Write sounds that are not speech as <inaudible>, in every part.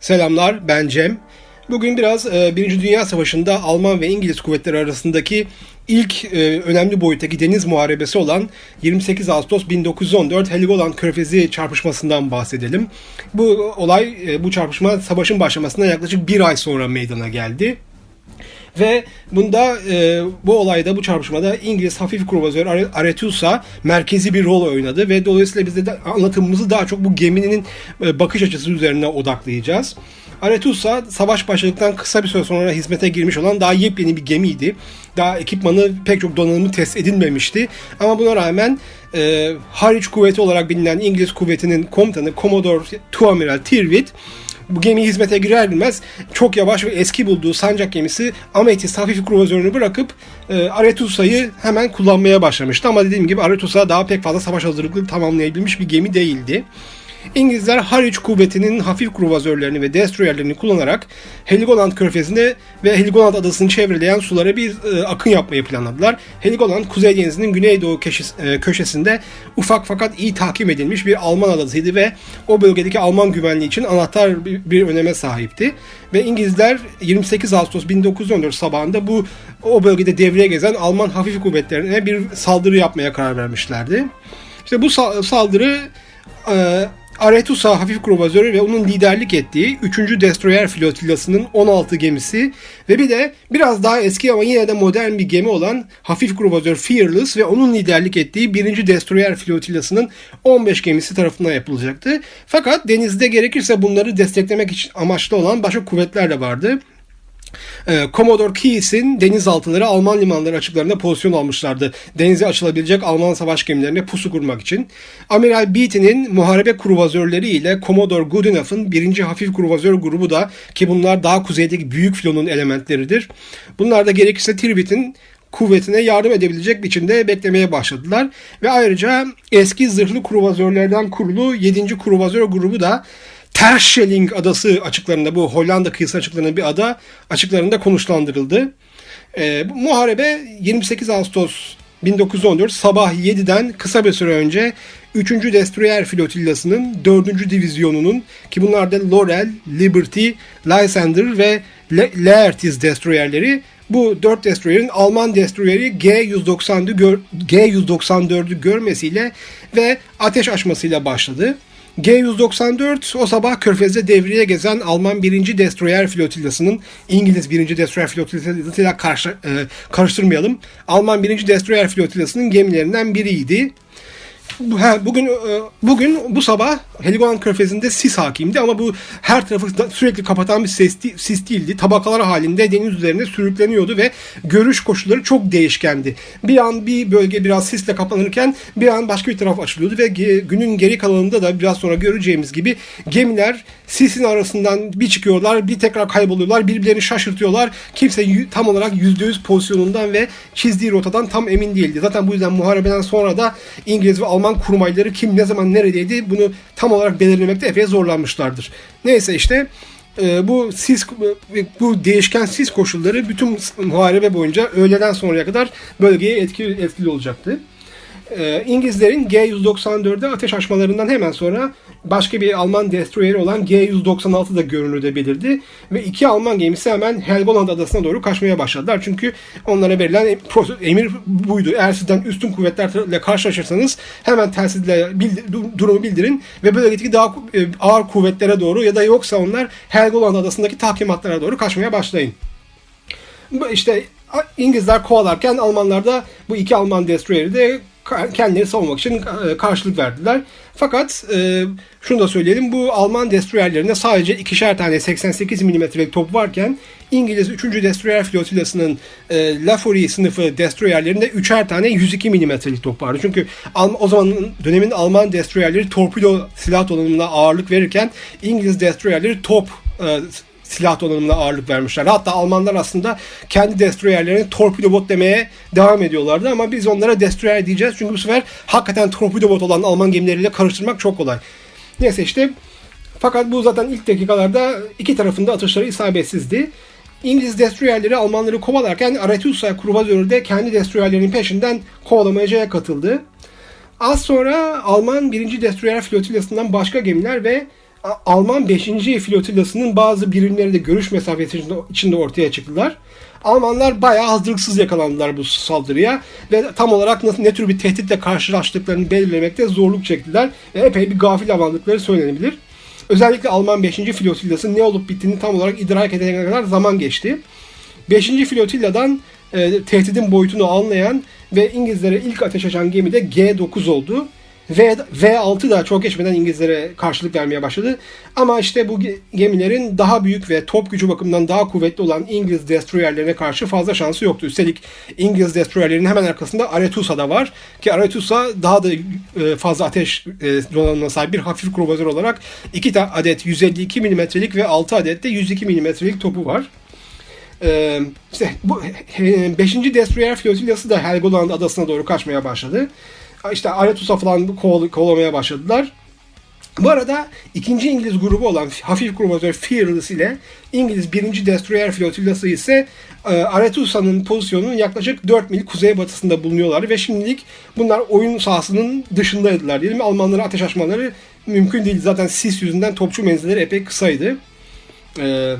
Selamlar, ben Cem. Bugün biraz e, Birinci Dünya Savaşı'nda Alman ve İngiliz kuvvetleri arasındaki ilk e, önemli boyuttaki deniz muharebesi olan 28 Ağustos 1914 Heligoland Körfezi çarpışmasından bahsedelim. Bu olay, e, bu çarpışma savaşın başlamasına yaklaşık bir ay sonra meydana geldi. Ve bunda e, bu olayda bu çarpışmada İngiliz hafif kruvazör Arethusa merkezi bir rol oynadı ve dolayısıyla biz de anlatımımızı daha çok bu geminin e, bakış açısı üzerine odaklayacağız. Arethusa savaş başladıktan kısa bir süre sonra hizmete girmiş olan daha yepyeni bir gemiydi. Daha ekipmanı pek çok donanımı test edilmemişti. Ama buna rağmen e, hariç kuvveti olarak bilinen İngiliz kuvvetinin komutanı Commodore Tuamiral Tirwit bu gemi hizmete girer girmez çok yavaş ve eski bulduğu sancak gemisi Amethyst hafif kruvazörünü bırakıp e, Aretusa'yı hemen kullanmaya başlamıştı. Ama dediğim gibi Aretusa daha pek fazla savaş hazırlıklı tamamlayabilmiş bir gemi değildi. İngilizler Harwich kuvvetinin hafif kruvazörlerini ve destroyerlerini kullanarak Heligoland körfezinde ve Heligoland adasını çevreleyen sulara bir e, akın yapmayı planladılar. Heligoland Kuzey Denizi'nin güneydoğu e, köşesinde ufak fakat iyi takip edilmiş bir Alman adasıydı ve o bölgedeki Alman güvenliği için anahtar bir, bir öneme sahipti. Ve İngilizler 28 Ağustos 1914 sabahında bu o bölgede devreye gezen Alman hafif kuvvetlerine bir saldırı yapmaya karar vermişlerdi. İşte bu saldırı e, Aretusa hafif kruvazörü ve onun liderlik ettiği 3. Destroyer flotillasının 16 gemisi ve bir de biraz daha eski ama yine de modern bir gemi olan hafif kruvazör Fearless ve onun liderlik ettiği 1. Destroyer flotillasının 15 gemisi tarafından yapılacaktı. Fakat denizde gerekirse bunları desteklemek için amaçlı olan başka kuvvetler de vardı. Ee, Commodore Keyes'in denizaltıları Alman limanları açıklarında pozisyon almışlardı. Denize açılabilecek Alman savaş gemilerine pusu kurmak için. Amiral Beatty'nin muharebe kruvazörleri ile Commodore Goodenough'ın birinci hafif kruvazör grubu da ki bunlar daha kuzeydeki büyük filonun elementleridir. Bunlar da gerekirse Tirwit'in kuvvetine yardım edebilecek biçimde beklemeye başladılar. Ve ayrıca eski zırhlı kruvazörlerden kurulu 7. kruvazör grubu da Terschelling adası açıklarında bu Hollanda kıyısı açıklarında bir ada açıklarında konuşlandırıldı. E, bu muharebe 28 Ağustos 1914 sabah 7'den kısa bir süre önce 3. Destroyer Flotillası'nın 4. divizyonunun ki bunlar da Laurel, Liberty, Lysander ve Le Laertes destroyerleri bu 4 destroyerin Alman destroyeri G-194'ü gör, G-194'ü görmesiyle ve ateş açmasıyla başladı. G-194 o sabah Körfez'de devreye gezen Alman 1. Destroyer flotillasının İngiliz 1. Destroyer flotillasıyla karşı, e, karıştırmayalım. Alman 1. Destroyer flotillasının gemilerinden biriydi. Bugün e, bugün bu sabah Heligoland Körfezi'nde sis hakimdi ama bu her tarafı sürekli kapatan bir sis, sis değildi. Tabakalar halinde deniz üzerinde sürükleniyordu ve görüş koşulları çok değişkendi. Bir an bir bölge biraz sisle kapanırken bir an başka bir taraf açılıyordu ve günün geri kalanında da biraz sonra göreceğimiz gibi gemiler sisin arasından bir çıkıyorlar, bir tekrar kayboluyorlar, birbirlerini şaşırtıyorlar. Kimse tam olarak %100 pozisyonundan ve çizdiği rotadan tam emin değildi. Zaten bu yüzden muharebeden sonra da İngiliz ve Alman kurmayları kim ne zaman neredeydi bunu tam olarak belirlemekte epey zorlanmışlardır. Neyse işte e, bu sis bu değişken sis koşulları bütün muharebe boyunca öğleden sonraya kadar bölgeye etkili, etkili olacaktı. E, İngilizlerin G-194'de ateş açmalarından hemen sonra başka bir Alman destroyeri olan G-196 da görünürde belirdi. Ve iki Alman gemisi hemen Helgoland adasına doğru kaçmaya başladılar. Çünkü onlara verilen emir buydu. Eğer sizden üstün kuvvetlerle karşılaşırsanız hemen telsizle durumu bildirin ve böylelikle daha e, ağır kuvvetlere doğru ya da yoksa onlar Helgoland adasındaki tahkimatlara doğru kaçmaya başlayın. İşte İngilizler kovalarken Almanlar da bu iki Alman destroyeri de kendileri savunmak için e, karşılık verdiler. Fakat e, şunu da söyleyelim bu Alman destroyerlerinde sadece ikişer tane 88 mm'lik top varken İngiliz 3. Destroyer flotillasının e, Laforie sınıfı destroyerlerinde üçer tane 102 mm'lik top vardı. Çünkü o zaman dönemin Alman destroyerleri torpido silah donanımına ağırlık verirken İngiliz destroyerleri top e, silah donanımına ağırlık vermişler. Hatta Almanlar aslında kendi destroyerlerine torpido bot demeye devam ediyorlardı ama biz onlara destroyer diyeceğiz. Çünkü bu sefer hakikaten torpido bot olan Alman gemileriyle karıştırmak çok kolay. Neyse işte fakat bu zaten ilk dakikalarda iki tarafında atışları isabetsizdi. İngiliz destroyerleri Almanları kovalarken Arethusa kruvazörü de kendi destroyerlerinin peşinden kovalamacaya katıldı. Az sonra Alman 1. Destroyer flotillasından başka gemiler ve Alman 5. flotillasının bazı birimleri de görüş mesafesi içinde- ortaya çıktılar. Almanlar bayağı hazırlıksız yakalandılar bu saldırıya ve tam olarak nasıl ne tür bir tehditle karşılaştıklarını belirlemekte zorluk çektiler ve epey bir gafil avlandıkları söylenebilir. Özellikle Alman 5. flotillası ne olup bittiğini tam olarak idrak edene kadar zaman geçti. 5. flotilladan e, tehdidin boyutunu anlayan ve İngilizlere ilk ateş açan gemi de G9 oldu. V, V6 da çok geçmeden İngilizlere karşılık vermeye başladı. Ama işte bu ge- gemilerin daha büyük ve top gücü bakımından daha kuvvetli olan İngiliz destroyerlerine karşı fazla şansı yoktu. Üstelik İngiliz destroyerlerinin hemen arkasında Arethusa da var. Ki Arethusa daha da e, fazla ateş e, donanımına sahip bir hafif kruvazör olarak 2 adet 152 mm'lik ve 6 adet de 102 mm'lik topu var. Ee, işte bu 5. Destroyer flotillası da Helgoland adasına doğru kaçmaya başladı. İşte Aretus'a falan koval- kovalamaya başladılar. Bu arada ikinci İngiliz grubu olan hafif kruvazör Fearless ile İngiliz 1. Destroyer flotillası ise Aretusa'nın pozisyonunun yaklaşık 4 mil kuzeybatısında bulunuyorlar ve şimdilik bunlar oyun sahasının dışındaydılar diyelim. Almanlara ateş açmaları mümkün değil. Zaten sis yüzünden topçu menzilleri epey kısaydı. Ee,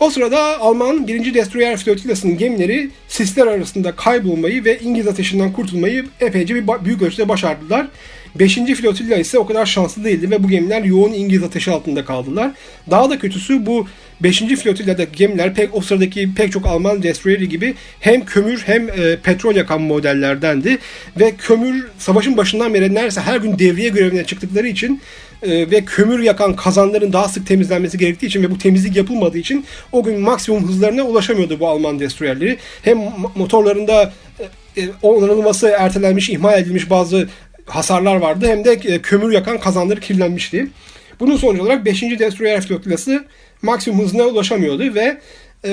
o sırada Alman 1. Destroyer flotillasının gemileri sisler arasında kaybolmayı ve İngiliz ateşinden kurtulmayı epeyce bir büyük ölçüde başardılar. 5. flotilla ise o kadar şanslı değildi ve bu gemiler yoğun İngiliz ateşi altında kaldılar. Daha da kötüsü bu 5. flotilladaki gemiler pek o sıradaki pek çok Alman destroyeri gibi hem kömür hem e, petrol yakan modellerdendi ve kömür savaşın başından beri neredeyse her gün devriye görevine çıktıkları için e, ve kömür yakan kazanların daha sık temizlenmesi gerektiği için ve bu temizlik yapılmadığı için o gün maksimum hızlarına ulaşamıyordu bu Alman destroyerleri. Hem mo- motorlarında e, e, onarılması ertelenmiş, ihmal edilmiş bazı hasarlar vardı hem de e, kömür yakan kazanları kirlenmişti. Bunun sonucu olarak 5. Destroyer flotillası maksimum hızına ulaşamıyordu ve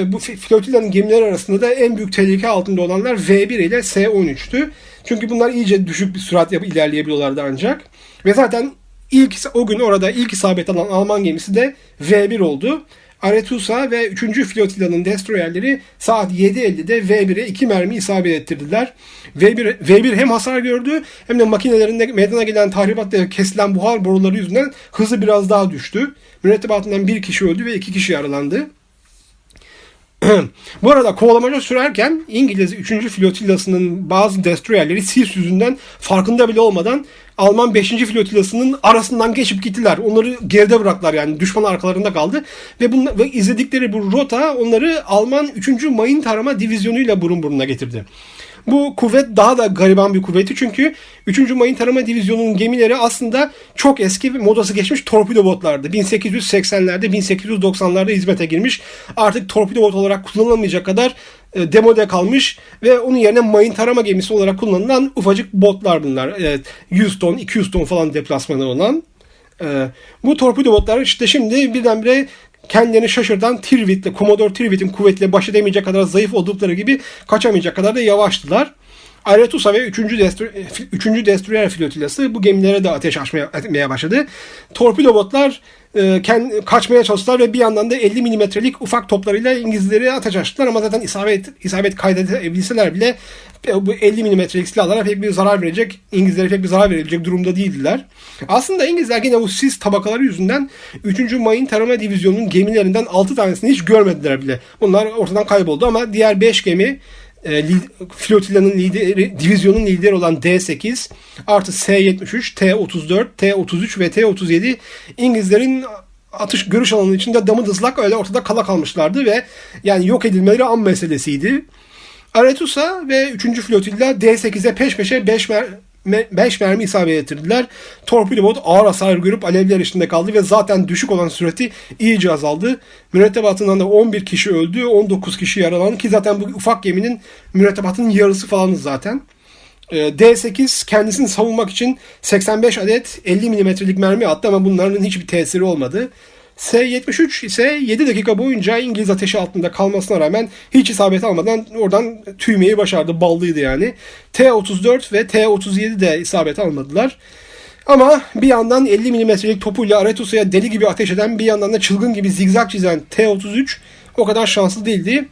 bu flotillanın gemileri arasında da en büyük tehlike altında olanlar V1 ile S13'tü. Çünkü bunlar iyice düşük bir sürat yapıp ilerleyebiliyorlardı ancak. Ve zaten ilk o gün orada ilk isabet alan Alman gemisi de V1 oldu. Aretusa ve 3. flotillanın destroyerleri saat 7.50'de V1'e 2 mermi isabet ettirdiler. V1, V1 hem hasar gördü hem de makinelerinde meydana gelen tahribatla kesilen buhar boruları yüzünden hızı biraz daha düştü. Mürettebatından bir kişi öldü ve iki kişi yaralandı. <clears throat> Bu arada kovalamaca sürerken İngiliz 3. flotillasının bazı destroyerleri sis yüzünden farkında bile olmadan Alman 5. flotillasının arasından geçip gittiler. Onları geride bıraktılar yani düşman arkalarında kaldı ve bunla, ve izledikleri bu rota onları Alman 3. Mayın Tarama Divizyonuyla burun buruna getirdi. Bu kuvvet daha da gariban bir kuvveti çünkü 3. Mayın Tarama Divizyonu'nun gemileri aslında çok eski ve modası geçmiş torpido botlardı. 1880'lerde 1890'larda hizmete girmiş. Artık torpido bot olarak kullanılamayacak kadar e, demode kalmış ve onun yerine mayın tarama gemisi olarak kullanılan ufacık botlar bunlar. Evet, 100 ton 200 ton falan deplasmanı olan. E, bu torpido botlar işte şimdi birdenbire kendilerini şaşırtan Tirwit'le, Commodore Tirwit'in kuvvetle baş edemeyecek kadar zayıf oldukları gibi kaçamayacak kadar da yavaştılar. Aretusa ve 3. Destro 3. Destroyer flotillası bu gemilere de ateş açmaya başladı. Torpido botlar e, kaçmaya çalıştılar ve bir yandan da 50 milimetrelik ufak toplarıyla İngilizleri ateş açtılar ama zaten isabet isabet kaydedebilseler bile e, bu 50 milimetrelik silahlara pek bir zarar verecek, İngilizlere pek bir zarar verebilecek durumda değildiler. Aslında İngilizler yine bu sis tabakaları yüzünden 3. Mayın Tarama Divizyonu'nun gemilerinden 6 tanesini hiç görmediler bile. Bunlar ortadan kayboldu ama diğer 5 gemi e, li- flotillanın lideri, divizyonun lideri olan D8 artı S73, T34, T33 ve T37 İngilizlerin atış görüş alanı içinde damı dızlak öyle ortada kala kalmışlardı ve yani yok edilmeleri an meselesiydi. Aretusa ve 3. flotilla D8'e peş peşe 5 mer 5 mermi isabet ettirdiler. Torpido bot ağır hasar görüp alevler içinde kaldı ve zaten düşük olan sürati iyice azaldı. Mürettebatından da 11 kişi öldü, 19 kişi yaralandı ki zaten bu ufak geminin mürettebatının yarısı falanız zaten. Ee, D8 kendisini savunmak için 85 adet 50 milimetrelik mermi attı ama bunların hiçbir tesiri olmadı. S-73 ise 7 dakika boyunca İngiliz ateşi altında kalmasına rağmen hiç isabet almadan oradan tüymeyi başardı. Ballıydı yani. T-34 ve T-37 de isabet almadılar. Ama bir yandan 50 milimetrelik topuyla Aretusa'ya deli gibi ateş eden bir yandan da çılgın gibi zigzag çizen T-33 o kadar şanslı değildi.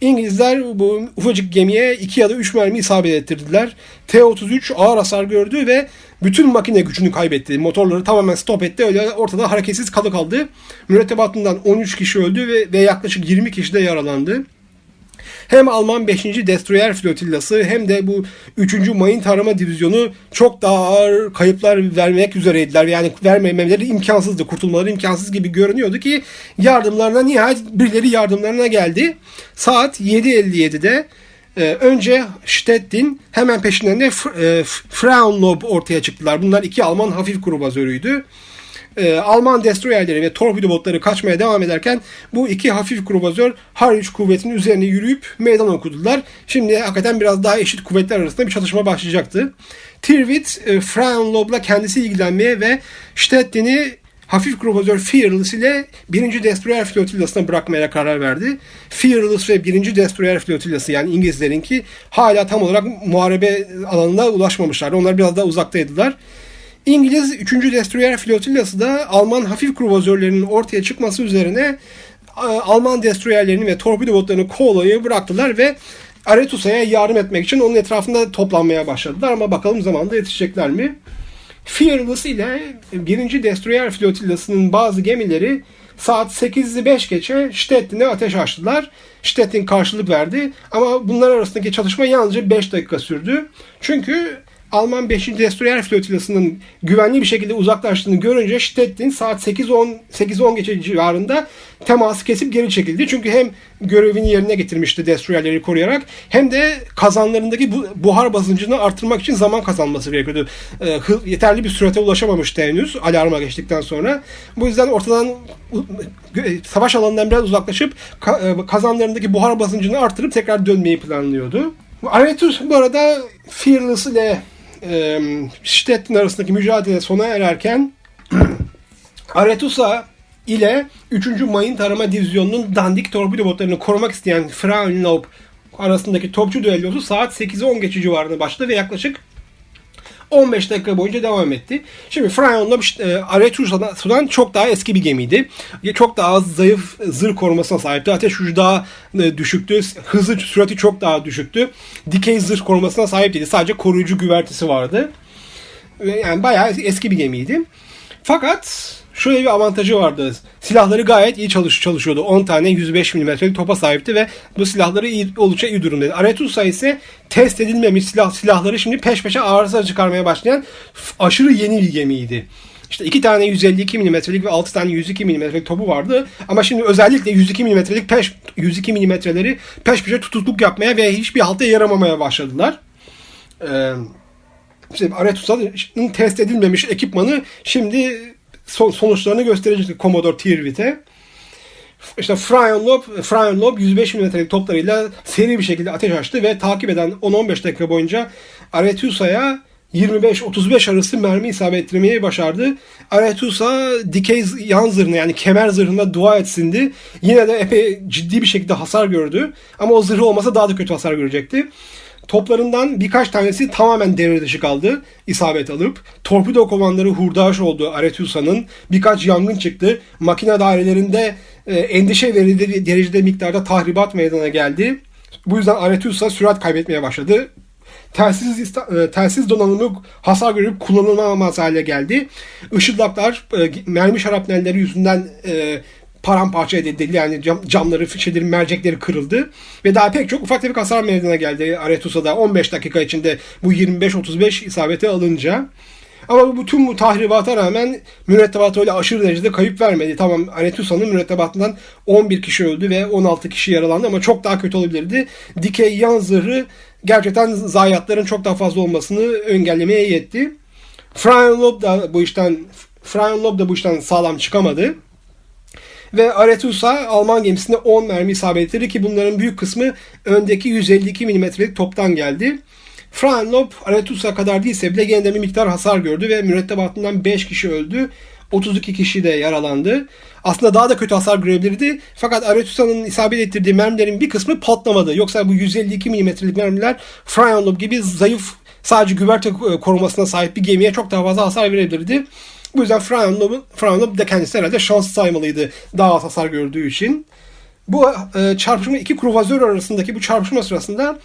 İngilizler bu ufacık gemiye 2 ya da 3 mermi isabet ettirdiler. T-33 ağır hasar gördü ve bütün makine gücünü kaybetti. Motorları tamamen stop etti. Öyle ortada hareketsiz kalı kaldı. Mürettebatından 13 kişi öldü ve, ve yaklaşık 20 kişi de yaralandı. Hem Alman 5. Destroyer Flotillası hem de bu 3. Mayın Tarama Divizyonu çok daha ağır kayıplar vermek üzereydiler. Yani vermemeleri imkansızdı. Kurtulmaları imkansız gibi görünüyordu ki yardımlarına nihayet birileri yardımlarına geldi. Saat 7.57'de e, önce Stettin hemen peşinden de e, Frauenlob ortaya çıktılar. Bunlar iki Alman hafif kruvazörüydü e, Alman destroyerleri ve torpido botları kaçmaya devam ederken bu iki hafif kruvazör Harwich kuvvetinin üzerine yürüyüp meydan okudular. Şimdi hakikaten biraz daha eşit kuvvetler arasında bir çatışma başlayacaktı. Tirwit e, Frauenlob'la kendisi ilgilenmeye ve Stettin'i hafif kruvazör Fearless ile 1. Destroyer flotillasına bırakmaya karar verdi. Fearless ve 1. Destroyer flotillası yani İngilizlerinki hala tam olarak muharebe alanına ulaşmamışlar. Onlar biraz daha uzaktaydılar. İngiliz 3. Destroyer flotillası da Alman hafif kruvazörlerinin ortaya çıkması üzerine Alman destroyerlerini ve torpido botlarını kovalayı bıraktılar ve Aretusa'ya yardım etmek için onun etrafında toplanmaya başladılar ama bakalım zamanda yetişecekler mi? Fearless ile 1. Destroyer flotillasının bazı gemileri saat 8'i 5 geçe Stettin'e ateş açtılar. Stettin karşılık verdi ama bunlar arasındaki çatışma yalnızca 5 dakika sürdü. Çünkü Alman 5. Destroyer flotillasının güvenli bir şekilde uzaklaştığını görünce Stettin saat 8-10 8-10 geçe civarında teması kesip geri çekildi. Çünkü hem görevini yerine getirmişti destroyerleri koruyarak hem de kazanlarındaki bu, buhar basıncını artırmak için zaman kazanması gerekiyordu. E, yeterli bir sürate ulaşamamıştı henüz alarma geçtikten sonra. Bu yüzden ortadan savaş alanından biraz uzaklaşıp ka, kazanlarındaki buhar basıncını artırıp tekrar dönmeyi planlıyordu. Aretus bu arada Fearless ile e, Stettin arasındaki mücadele sona ererken <clears throat> Aretusa ile 3. Mayın Tarama Divizyonu'nun dandik torpido botlarını korumak isteyen Frauenlob arasındaki topçu düellosu saat 8'e 10 geçi civarında başladı ve yaklaşık 15 dakika boyunca devam etti. Şimdi Frion'la e, Aretusa'dan çok daha eski bir gemiydi. Çok daha az zayıf zırh korumasına sahipti. Ateş gücü daha e, düşüktü. Hızı sürati çok daha düşüktü. Dikey zırh korumasına sahip değildi. Sadece koruyucu güvertesi vardı. Yani bayağı eski bir gemiydi. Fakat şöyle bir avantajı vardı. Silahları gayet iyi çalış çalışıyordu. 10 tane 105 mm'lik topa sahipti ve bu silahları iyi, oldukça iyi durumdaydı. Aretusa ise test edilmemiş silah silahları şimdi peş peşe arıza çıkarmaya başlayan aşırı yeni bir gemiydi. İşte iki tane 152 mm'lik ve 6 tane 102 mm'lik topu vardı. Ama şimdi özellikle 102 mm'lik peş 102 mm'leri peş peşe tutukluk yapmaya ve hiçbir halta yaramamaya başladılar. Ee, işte Aretusa'nın test edilmemiş ekipmanı şimdi son, sonuçlarını gösterecekti Commodore Tirwit'e. İşte Fryon Lob 105 mm'lik toplarıyla seri bir şekilde ateş açtı ve takip eden 10-15 dakika boyunca Aretusa'ya 25-35 arası mermi isabet ettirmeyi başardı. Aretusa dikey yan zırhına yani kemer zırhına dua etsindi. Yine de epey ciddi bir şekilde hasar gördü. Ama o zırhı olmasa daha da kötü hasar görecekti. Toplarından birkaç tanesi tamamen devre dışı kaldı isabet alıp. Torpido kovanları hurdaş oldu Aretusa'nın. Birkaç yangın çıktı. Makine dairelerinde e, endişe verici derecede miktarda tahribat meydana geldi. Bu yüzden Aretusa sürat kaybetmeye başladı. Telsiz, e, telsiz donanımı hasar görüp kullanılamaz hale geldi. Işıldaklar e, mermi şarapnelleri yüzünden e, paramparça edildi. Yani cam, camları, şeyleri, mercekleri kırıldı. Ve daha pek çok ufak tefek hasar meydana geldi Aretusa'da 15 dakika içinde bu 25-35 isabeti alınca. Ama bu tüm bu tahribata rağmen mürettebat öyle aşırı derecede kayıp vermedi. Tamam Aretusa'nın mürettebatından 11 kişi öldü ve 16 kişi yaralandı ama çok daha kötü olabilirdi. Dikey yan zırhı gerçekten zayiatların çok daha fazla olmasını engellemeye yetti. Frauenlob da bu işten Frauenlob da bu işten sağlam çıkamadı. Ve Aretusa Alman gemisine 10 mermi isabet ettirdi ki bunların büyük kısmı öndeki 152 mm'lik toptan geldi. Frauenlob Aretusa kadar değilse bile gene bir miktar hasar gördü ve mürettebatından 5 kişi öldü. 32 kişi de yaralandı. Aslında daha da kötü hasar görebilirdi. Fakat Aretusa'nın isabet ettirdiği mermilerin bir kısmı patlamadı. Yoksa bu 152 mm'lik mermiler Frauenlob gibi zayıf sadece güverte korumasına sahip bir gemiye çok daha fazla hasar verebilirdi. Bu yüzden Frauenlob, Frauenlob de kendisi herhalde şanslı saymalıydı daha az hasar gördüğü için. Bu e, çarpışma iki kruvazör arasındaki bu çarpışma sırasında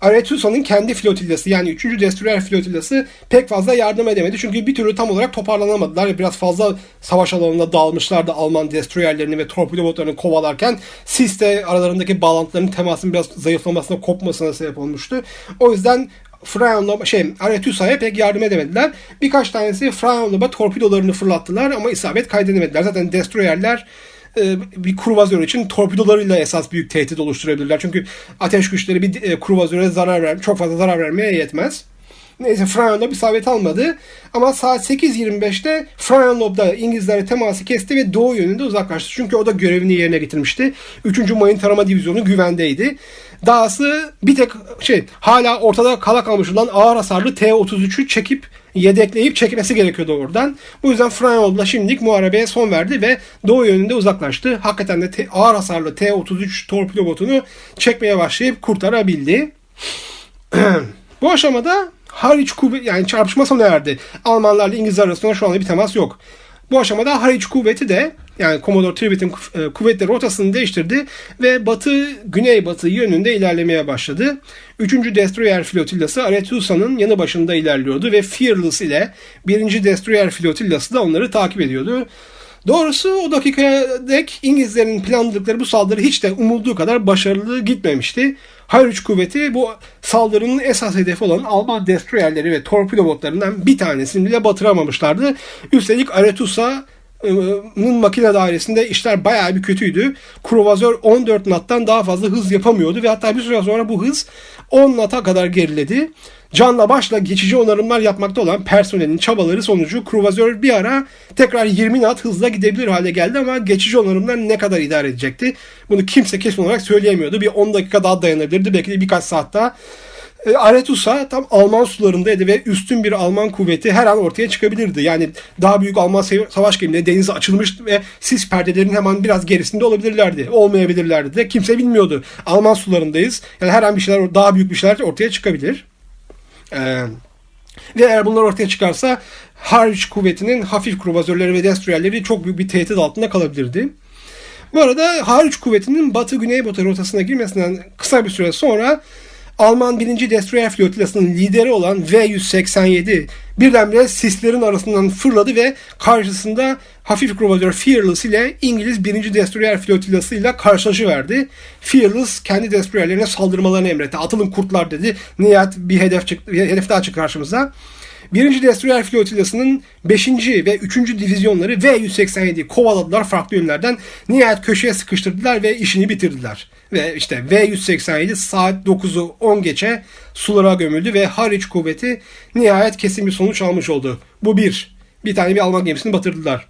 Arethusa'nın kendi flotillası yani 3. Destroyer flotillası pek fazla yardım edemedi. Çünkü bir türlü tam olarak toparlanamadılar. Biraz fazla savaş alanında dağılmışlardı Alman destroyerlerini ve torpido botlarını kovalarken. Sis de aralarındaki bağlantıların temasının biraz zayıflamasına, kopmasına sebep olmuştu. O yüzden Freyon'la şey Arethussa'ya pek yardım edemediler. Birkaç tanesi Freyon'la torpidolarını fırlattılar ama isabet kaydedemediler. Zaten destroyerler e, bir kruvazör için torpidolarıyla esas büyük tehdit oluşturabilirler. Çünkü ateş güçleri bir e, kruvazöre zarar ver, çok fazla zarar vermeye yetmez. Neyse Freyonlob isabet almadı. Ama saat 8.25'te Freyonlob'da İngilizlerle teması kesti ve doğu yönünde uzaklaştı. Çünkü o da görevini yerine getirmişti. 3. Mayın Tarama Divizyonu güvendeydi. Dahası bir tek şey hala ortada kala kalmış olan ağır hasarlı T-33'ü çekip yedekleyip çekmesi gerekiyordu oradan. Bu yüzden Freyonlob'la şimdilik muharebeye son verdi ve doğu yönünde uzaklaştı. Hakikaten de te- ağır hasarlı T-33 torpido botunu çekmeye başlayıp kurtarabildi. <clears throat> Bu aşamada hariç kuvvet yani çarpışma sona erdi. Almanlarla İngilizler arasında şu anda bir temas yok. Bu aşamada hariç kuvveti de yani Commodore Tribet'in e, kuvvetleri rotasını değiştirdi ve batı güneybatı yönünde ilerlemeye başladı. Üçüncü Destroyer flotillası Arethussa'nın yanı başında ilerliyordu ve Fearless ile birinci Destroyer flotillası da onları takip ediyordu. Doğrusu o dakikaya dek İngilizlerin planladıkları bu saldırı hiç de umulduğu kadar başarılı gitmemişti. Hayruç kuvveti bu saldırının esas hedefi olan Alman destroyerleri ve torpido botlarından bir tanesini bile batıramamışlardı. Üstelik Arethussa'nın makine dairesinde işler bayağı bir kötüydü. Kruvazör 14 nattan daha fazla hız yapamıyordu ve hatta bir süre sonra bu hız 10 nata kadar geriledi. Canla başla geçici onarımlar yapmakta olan personelin çabaları sonucu kruvazör bir ara tekrar 20 knot hızla gidebilir hale geldi ama geçici onarımlar ne kadar idare edecekti? Bunu kimse kesin olarak söyleyemiyordu. Bir 10 dakika daha dayanabilirdi. Belki de birkaç saat daha. E, Aretusa tam Alman sularındaydı ve üstün bir Alman kuvveti her an ortaya çıkabilirdi. Yani daha büyük Alman savaş gemileri denize açılmış ve sis perdelerinin hemen biraz gerisinde olabilirlerdi. Olmayabilirlerdi de kimse bilmiyordu. Alman sularındayız. Yani her an bir şeyler daha büyük bir şeyler ortaya çıkabilir. Ee, ve eğer bunlar ortaya çıkarsa Harwich kuvvetinin hafif kruvazörleri ve destroyerleri çok büyük bir tehdit altında kalabilirdi. Bu arada Harwich kuvvetinin batı-güneybatı rotasına girmesinden kısa bir süre sonra Alman 1. Destroyer flotillasının lideri olan V-187 birdenbire sislerin arasından fırladı ve karşısında hafif kruvazör Fearless ile İngiliz 1. Destroyer flotillasıyla karşılaşıverdi. Fearless kendi destroyerlerine saldırmalarını emretti. Atılın kurtlar dedi. Nihayet bir hedef çıktı, bir hedef daha çıktı karşımıza. 1. Destroyer flotillasının 5. ve 3. divizyonları V-187 kovaladılar farklı yönlerden. Nihayet köşeye sıkıştırdılar ve işini bitirdiler. Ve işte V-187 saat 9'u 10 geçe sulara gömüldü ve Hariç kuvveti nihayet kesin bir sonuç almış oldu. Bu bir. Bir tane bir Alman gemisini batırdılar.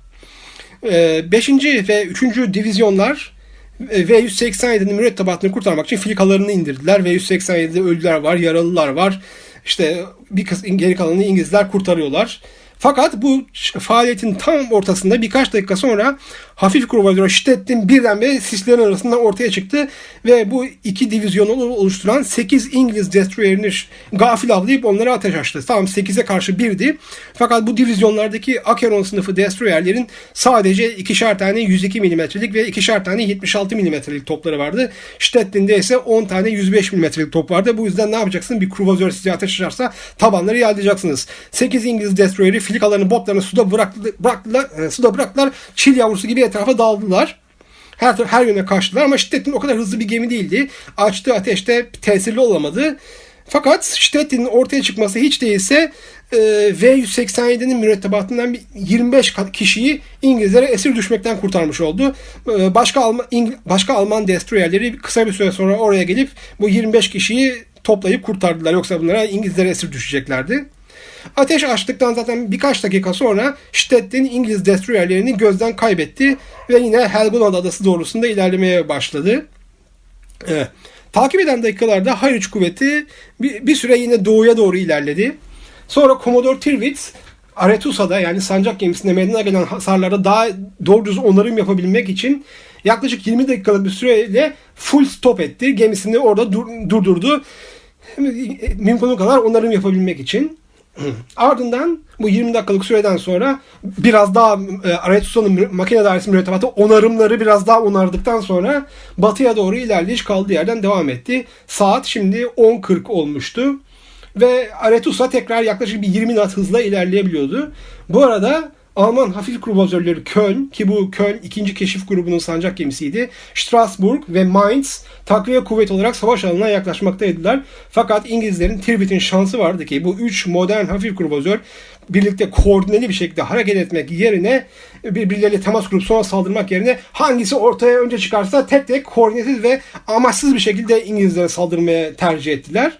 5. ve 3. divizyonlar V-187'nin mürettebatını kurtarmak için filikalarını indirdiler. V-187'de ölüler var, yaralılar var. İşte bir kısım geri kalanını İngilizler kurtarıyorlar. Fakat bu faaliyetin tam ortasında birkaç dakika sonra hafif kruvazör Stettin birdenbire sislerin arasından ortaya çıktı ve bu iki divizyonu oluşturan 8 İngiliz destroyerini gafil avlayıp onlara ateş açtı. Tamam 8'e karşı 1'di. Fakat bu divizyonlardaki Acheron sınıfı destroyerlerin sadece ikişer tane 102 mm'lik ve ikişer tane 76 mm'lik topları vardı. Stettin'de ise 10 tane 105 mm'lik top vardı. Bu yüzden ne yapacaksın? Bir kruvazör size ateş açarsa tabanları yağlayacaksınız. 8 İngiliz destroyeri filikalarını, botlarını suda bıraktı, bıraktılar, e, suda bıraktılar. Çil yavrusu gibi etrafa dağıldılar. Her, her yöne kaçtılar ama Stettin o kadar hızlı bir gemi değildi. Açtığı ateşte tesirli olamadı. Fakat Stettin'in ortaya çıkması hiç değilse e, V-187'nin mürettebatından 25 kişiyi İngilizlere esir düşmekten kurtarmış oldu. E, başka Alman, başka Alman destroyerleri kısa bir süre sonra oraya gelip bu 25 kişiyi toplayıp kurtardılar. Yoksa bunlara İngilizlere esir düşeceklerdi. Ateş açtıktan zaten birkaç dakika sonra Stettin İngiliz destroyerlerini gözden kaybetti ve yine Helgoland adası doğrusunda ilerlemeye başladı. Evet. Takip eden dakikalarda Hariç kuvveti bir, bir süre yine doğuya doğru ilerledi. Sonra Commodore Tirwitz Aretusa'da yani sancak gemisinde meydana gelen hasarlarda daha doğru düz onarım yapabilmek için yaklaşık 20 dakikalık bir süreyle full stop etti. Gemisini orada dur, durdurdu. Mümkün kadar onarım yapabilmek için. <clears throat> Ardından bu 20 dakikalık süreden sonra biraz daha e, Aretsu'nun makine dairesi mürettebatı onarımları biraz daha onardıktan sonra batıya doğru ilerleyiş kaldığı yerden devam etti. Saat şimdi 10.40 olmuştu. Ve Aretusa tekrar yaklaşık bir 20 knot hızla ilerleyebiliyordu. Bu arada Alman hafif kruvazörleri Köln ki bu Köln ikinci keşif grubunun sancak gemisiydi. Strasbourg ve Mainz takviye kuvvet olarak savaş alanına yaklaşmaktaydılar. Fakat İngilizlerin Tirpit'in şansı vardı ki bu üç modern hafif kruvazör birlikte koordineli bir şekilde hareket etmek yerine birbirleriyle temas kurup sonra saldırmak yerine hangisi ortaya önce çıkarsa tek tek koordinesiz ve amaçsız bir şekilde İngilizlere saldırmaya tercih ettiler.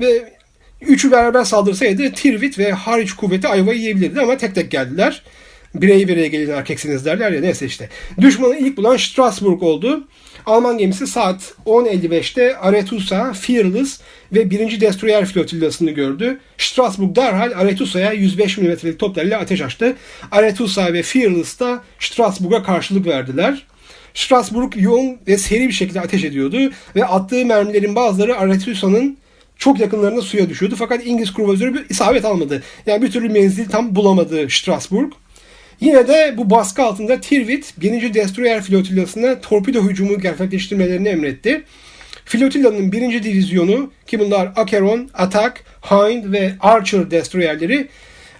Ve Üçü beraber saldırsaydı Tirvit ve hariç kuvveti ayvayı yiyebilirdi ama tek tek geldiler. Birey bireye gelin erkeksiniz derler ya neyse işte. Düşmanı ilk bulan Strasbourg oldu. Alman gemisi saat 10.55'te Aretusa, Fearless ve 1. Destroyer flotillasını gördü. Strasbourg derhal Aretusa'ya 105 mm'lik toplarıyla ateş açtı. Aretusa ve Fearless da Strasbourg'a karşılık verdiler. Strasbourg yoğun ve seri bir şekilde ateş ediyordu ve attığı mermilerin bazıları Aretusa'nın çok yakınlarında suya düşüyordu. Fakat İngiliz kruvazörü bir isabet almadı. Yani bir türlü menzil tam bulamadı Strasbourg. Yine de bu baskı altında Tirvit 1. Destroyer flotillasına torpido hücumu gerçekleştirmelerini emretti. Flotillanın 1. divizyonu ki bunlar Acheron, Attack, Hind ve Archer destroyerleri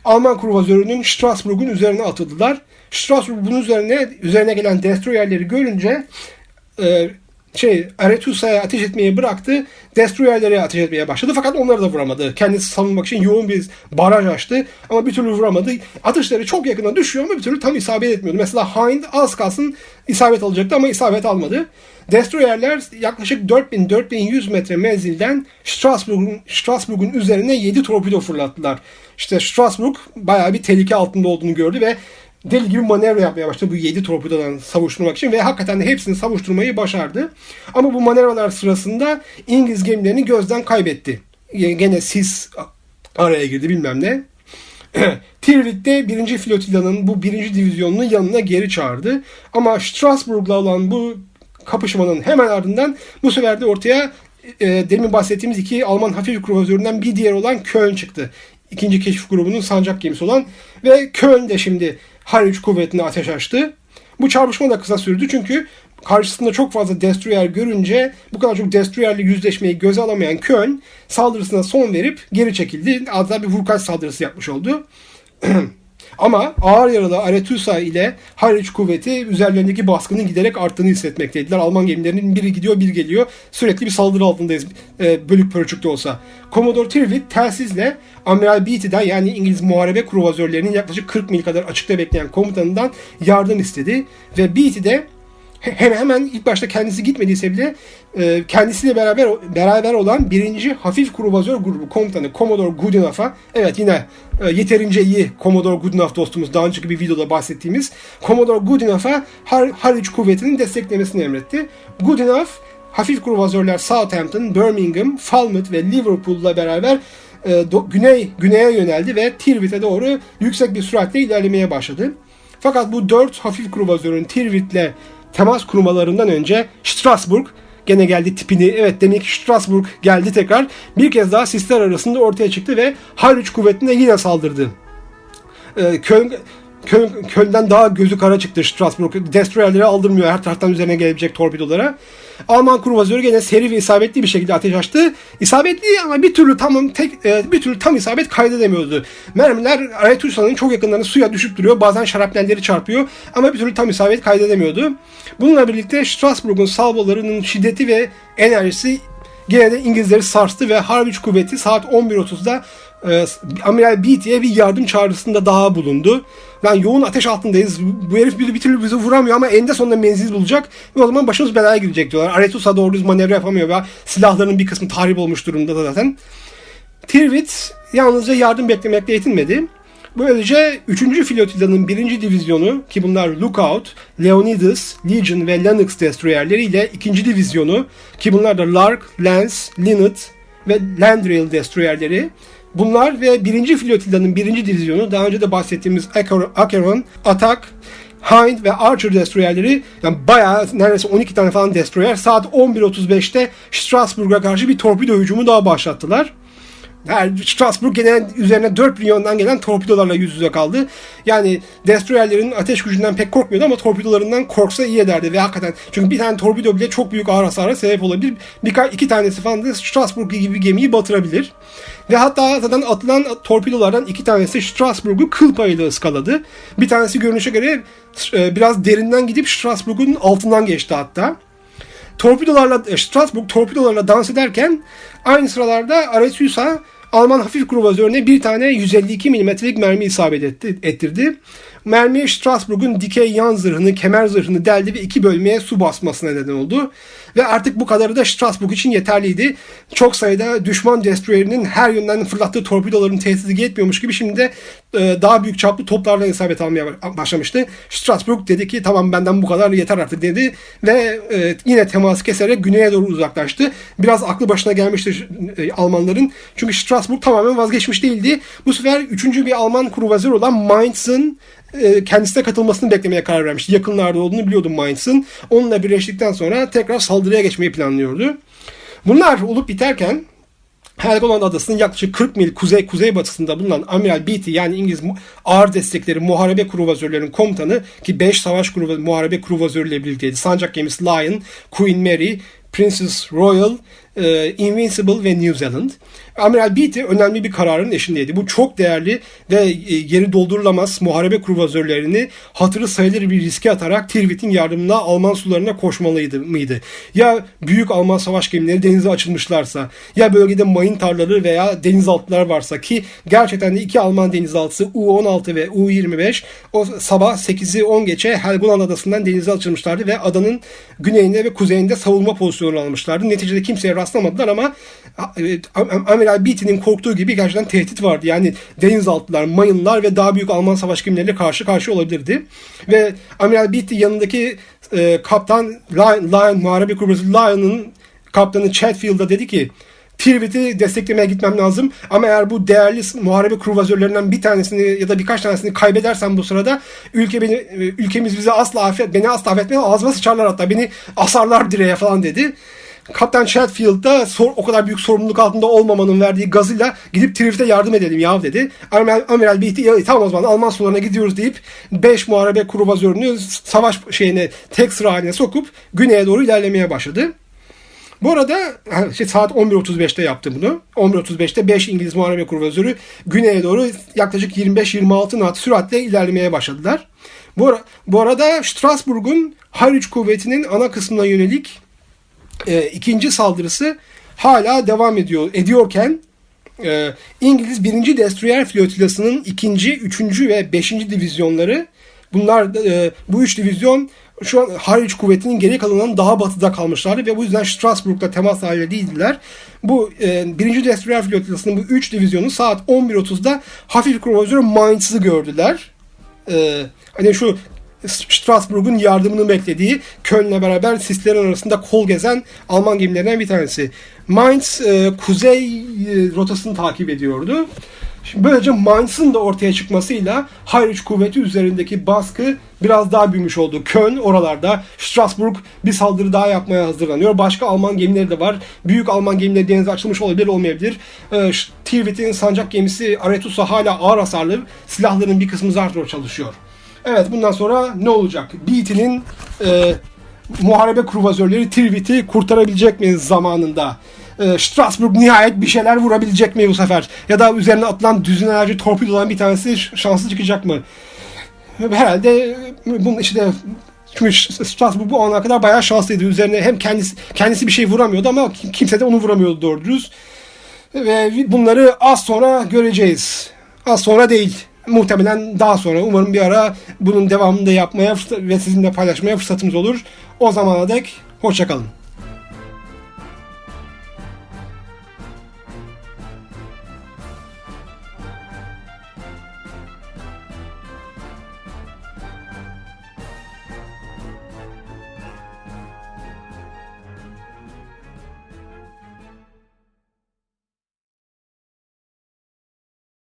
Alman kruvazörünün Strasbourg'un üzerine atıldılar. Strasbourg bunun üzerine üzerine gelen destroyerleri görünce e, şey Aretusa'ya ateş etmeyi bıraktı. Destroyer'lere ateş etmeye başladı. Fakat onları da vuramadı. Kendisi savunmak için yoğun bir baraj açtı. Ama bir türlü vuramadı. Atışları çok yakından düşüyor ama bir türlü tam isabet etmiyordu. Mesela Hind az kalsın isabet alacaktı ama isabet almadı. Destroyer'ler yaklaşık 4000-4100 metre menzilden Strasbourg'un Strasbourg'un üzerine 7 torpido fırlattılar. İşte Strasbourg bayağı bir tehlike altında olduğunu gördü ve deli gibi manevra yapmaya başladı bu 7 torpidodan savuşturmak için ve hakikaten de hepsini savuşturmayı başardı. Ama bu manevralar sırasında İngiliz gemilerini gözden kaybetti. Gene sis araya girdi bilmem ne. <clears throat> Tirvit'te 1. flotillanın bu 1. divizyonunun yanına geri çağırdı. Ama Strasbourg'la olan bu kapışmanın hemen ardından bu sefer de ortaya e, demin bahsettiğimiz iki Alman hafif kruvazöründen bir diğer olan Köln çıktı. İkinci keşif grubunun sancak gemisi olan ve Köln de şimdi Hariç kuvvetine ateş açtı. Bu çarpışma da kısa sürdü çünkü karşısında çok fazla destroyer görünce bu kadar çok destroyerle yüzleşmeyi göze alamayan Köln saldırısına son verip geri çekildi. Adeta bir vurkaç saldırısı yapmış oldu. <clears throat> Ama ağır yaralı Aretusa ile Hariç kuvveti üzerlerindeki baskının giderek arttığını hissetmekteydiler. Alman gemilerinin biri gidiyor bir geliyor. Sürekli bir saldırı altındayız e, bölük pörçükte olsa. Commodore Tirvit telsizle Amiral Beatty'den yani İngiliz muharebe kruvazörlerinin yaklaşık 40 mil kadar açıkta bekleyen komutanından yardım istedi. Ve Beatty de hem hemen ilk başta kendisi gitmediyse bile e, kendisiyle beraber beraber olan birinci hafif kruvazör grubu komutanı Commodore Goodenough'a evet yine e, yeterince iyi Commodore Goodenough dostumuz daha önceki bir videoda bahsettiğimiz Commodore Goodenought'a Har Harwich kuvvetinin desteklemesini emretti. Goodenough hafif kruvazörler Southampton, Birmingham, Falmouth ve Liverpool'la beraber e, do, güney güneye yöneldi ve Tirvit'e doğru yüksek bir süratle ilerlemeye başladı. Fakat bu dört hafif kruvazörün Tirvit'le temas kurmalarından önce Strasbourg gene geldi tipini. Evet demek Strasbourg geldi tekrar. Bir kez daha sisler arasında ortaya çıktı ve Harwich kuvvetine yine saldırdı. Ee, Köln, Köln, Köln'den daha gözü kara çıktı Strasbourg. Destroyerleri aldırmıyor her taraftan üzerine gelebilecek torpidolara. Alman kruvazörü gene seri ve isabetli bir şekilde ateş açtı. İsabetli ama bir türlü tam tek e, bir türlü tam isabet kaydedemiyordu. Mermiler Aretusa'nın çok yakınlarında suya düşüp duruyor. Bazen şarapnelleri çarpıyor ama bir türlü tam isabet kaydedemiyordu. Bununla birlikte Strasbourg'un salvolarının şiddeti ve enerjisi gene de İngilizleri sarstı ve Harwich kuvveti saat 11.30'da e, Amiral Beatty'ye bir yardım çağrısında daha bulundu. Yani yoğun ateş altındayız. Bu herif bir, bir türlü bizi vuramıyor ama eninde sonunda menzil bulacak ve o zaman başımız belaya girecek diyorlar. Aretusa doğru düz manevra yapamıyor ve silahlarının bir kısmı tahrip olmuş durumda da zaten. Tirvit yalnızca yardım beklemekle yetinmedi. Böylece 3. Flotila'nın 1. divizyonu ki bunlar Lookout, Leonidas, Legion ve Lennox destroyerleri ile 2. divizyonu ki bunlar da Lark, Lance, Linnet ve Landrail destroyerleri Bunlar ve 1. Flotila'nın 1. divizyonu daha önce de bahsettiğimiz Acheron, Attack, Hind ve Archer destroyerleri yani bayağı neredeyse 12 tane falan destroyer saat 11.35'te Strasbourg'a karşı bir torpido hücumu daha başlattılar. Her Strasbourg gene üzerine 4 milyondan gelen torpidolarla yüz yüze kaldı. Yani destroyerlerin ateş gücünden pek korkmuyordu ama torpidolarından korksa iyi ederdi ve hakikaten çünkü bir tane torpido bile çok büyük ağır hasara sebep olabilir. Birkaç iki tanesi falan da Strasbourg gibi gemiyi batırabilir. Ve hatta zaten atılan torpidolardan iki tanesi Strasbourg'u kıl payıyla ıskaladı. Bir tanesi görünüşe göre e, biraz derinden gidip Strasbourg'un altından geçti hatta torpidolarla e, Strasbourg torpidolarla dans ederken aynı sıralarda Aretius'a Alman hafif kruvazörüne bir tane 152 milimetrelik mermi isabet etti, ettirdi. Mermi Strasbourg'un dikey yan zırhını, kemer zırhını deldi ve iki bölmeye su basmasına neden oldu. Ve artık bu kadarı da Strasbourg için yeterliydi. Çok sayıda düşman destroyerinin her yönden fırlattığı torpidoların tehdidi yetmiyormuş gibi şimdi de e, daha büyük çaplı toplarla isabet almaya başlamıştı. Strasbourg dedi ki tamam benden bu kadar yeter artık dedi ve e, yine teması keserek güneye doğru uzaklaştı. Biraz aklı başına gelmişti e, Almanların. Çünkü Strasbourg tamamen vazgeçmiş değildi. Bu sefer üçüncü bir Alman kruvazör olan Mainz'ın e, kendisine katılmasını beklemeye karar vermişti. Yakınlarda olduğunu biliyordum Mainz'ın. Onunla birleştikten sonra tekrar saldırıya geçmeyi planlıyordu. Bunlar olup biterken Helgoland Adası'nın yaklaşık 40 mil kuzey kuzeybatısında bulunan Amiral Beatty yani İngiliz ağır destekleri muharebe kruvazörlerinin komutanı ki 5 savaş kruva, muharebe kruvazörüyle birlikteydi. Sancak gemisi Lion, Queen Mary, Princess Royal, e, Invincible ve New Zealand. Amiral Beatty önemli bir kararın eşindeydi. Bu çok değerli ve e, yeri doldurulamaz muharebe kruvazörlerini hatırı sayılır bir riske atarak Tirvit'in yardımına Alman sularına koşmalıydı mıydı? Ya büyük Alman savaş gemileri denize açılmışlarsa ya bölgede mayın tarlaları veya denizaltılar varsa ki gerçekten de iki Alman denizaltısı U-16 ve U-25 o sabah 8'i 10 geçe Helgoland adasından denize açılmışlardı ve adanın güneyinde ve kuzeyinde savunma pozisyonu almışlardı. Neticede kimseye rastlamadılar ama Amiral Beatty'nin korktuğu gibi gerçekten tehdit vardı. Yani denizaltılar, mayınlar ve daha büyük Alman savaş gemileriyle karşı karşı olabilirdi. Ve Amiral Beatty yanındaki e, kaptan Lion, Lion Muharebe Kurucusu Lion'ın kaptanı Chatfield'a dedi ki Tirvit'i desteklemeye gitmem lazım. Ama eğer bu değerli muharebe kruvazörlerinden bir tanesini ya da birkaç tanesini kaybedersem bu sırada ülke beni, e, ülkemiz bize asla affet, beni asla affetmez, ağzıma sıçarlar hatta beni asarlar direğe falan dedi. Kaptan Chatfield da sor, o kadar büyük sorumluluk altında olmamanın verdiği gazıyla gidip Tirif'te yardım edelim ya dedi. Amiral, Amiral Beatty ya, tamam o zaman Alman sularına gidiyoruz deyip 5 muharebe kruvazörünü savaş şeyine tek sıra haline sokup güneye doğru ilerlemeye başladı. Bu arada şey, saat 11.35'te yaptım bunu. 11.35'te 5 İngiliz muharebe kruvazörü güneye doğru yaklaşık 25-26 knot süratle ilerlemeye başladılar. Bu, bu arada Strasbourg'un Hariç kuvvetinin ana kısmına yönelik e, ikinci saldırısı hala devam ediyor ediyorken e, İngiliz 1. Destroyer Flotilası'nın 2. 3. ve 5. divizyonları bunlar e, bu üç divizyon şu an Hariç kuvvetinin geri kalanından daha batıda kalmışlardı ve bu yüzden Strasbourg'da temas halinde değildiler. Bu e, 1. Destroyer Flotilası'nın bu 3 divizyonu saat 11.30'da hafif kruvazör Mainz'ı gördüler. E, hani şu Strasbourg'un yardımını beklediği Köln'le beraber sislerin arasında kol gezen Alman gemilerinden bir tanesi. Mainz e, kuzey e, rotasını takip ediyordu. Şimdi böylece Mainz'ın da ortaya çıkmasıyla Heinrich kuvveti üzerindeki baskı biraz daha büyümüş oldu. Köln oralarda, Strasbourg bir saldırı daha yapmaya hazırlanıyor. Başka Alman gemileri de var. Büyük Alman gemileri denize açılmış olabilir, olmayabilir. E, Tirvit'in sancak gemisi Aretus'a hala ağır hasarlı. Silahların bir kısmı zar zor çalışıyor. Evet bundan sonra ne olacak? Beatty'nin e, muharebe kruvazörleri Tirvit'i kurtarabilecek mi zamanında? E, Strasbourg nihayet bir şeyler vurabilecek mi bu sefer? Ya da üzerine atılan düzinelerce torpil olan bir tanesi şanslı çıkacak mı? Herhalde bunun işte çünkü Strasbourg bu ana kadar bayağı şanslıydı. Üzerine hem kendisi kendisi bir şey vuramıyordu ama kimse de onu vuramıyordu doğru dürüst. Ve bunları az sonra göreceğiz. Az sonra değil muhtemelen daha sonra umarım bir ara bunun devamını da yapmaya ve sizinle paylaşmaya fırsatımız olur. O zamana dek hoşçakalın.